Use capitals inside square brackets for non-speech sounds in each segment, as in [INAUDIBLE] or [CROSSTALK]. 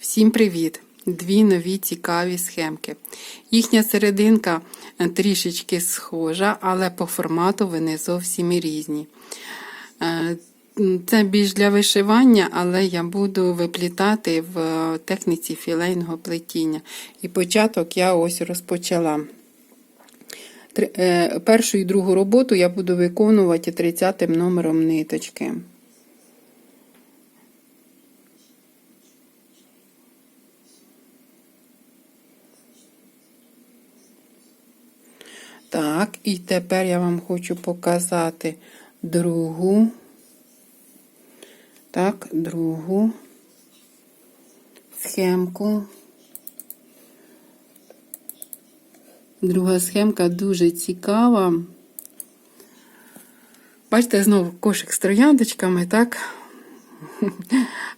Всім привіт! Дві нові цікаві схемки. Їхня серединка е, трішечки схожа, але по формату вони зовсім різні. Е, Це більш для вишивання, але я буду виплітати в е, техніці філейного плетіння. І початок я ось розпочала. Першу і другу роботу я буду виконувати 30 номером ниточки. Так, і тепер я вам хочу показати другу. Так, другу схемку. Друга схемка дуже цікава. Бачите, знову кошик з трояндочками, так? [LAUGHS]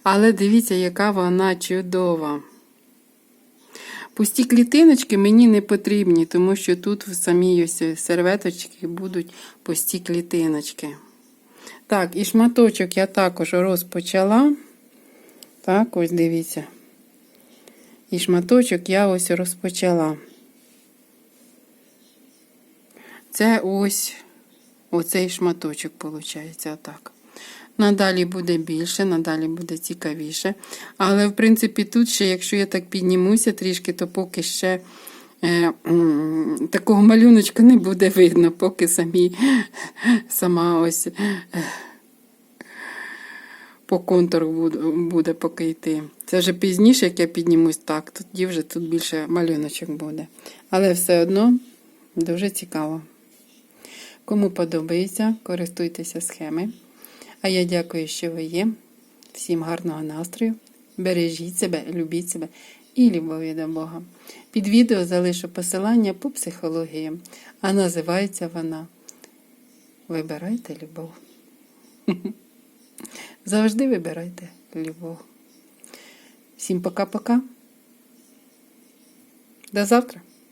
Але дивіться, яка вона чудова. Пусті клітиночки мені не потрібні, тому що тут в самій ось серветочці будуть пусті клітиночки. Так, і шматочок я також розпочала. Так, ось дивіться. І шматочок я ось розпочала. Це ось оцей шматочок, виходить, отак. Надалі буде більше, надалі буде цікавіше. Але, в принципі, тут ще, якщо я так піднімуся трішки, то поки ще е, такого малюночка не буде видно, поки самі, сама ось по контуру буде поки йти. Це вже пізніше, як я піднімусь так, тоді вже тут більше малюночок буде. Але все одно дуже цікаво. Кому подобається, користуйтеся схеми. А я дякую, що ви є. Всім гарного настрою. Бережіть себе, любіть себе і любові до Бога. Під відео залишу посилання по психології, а називається вона Вибирайте любов. [LAUGHS] Завжди вибирайте любов. Всім пока-пока. До завтра.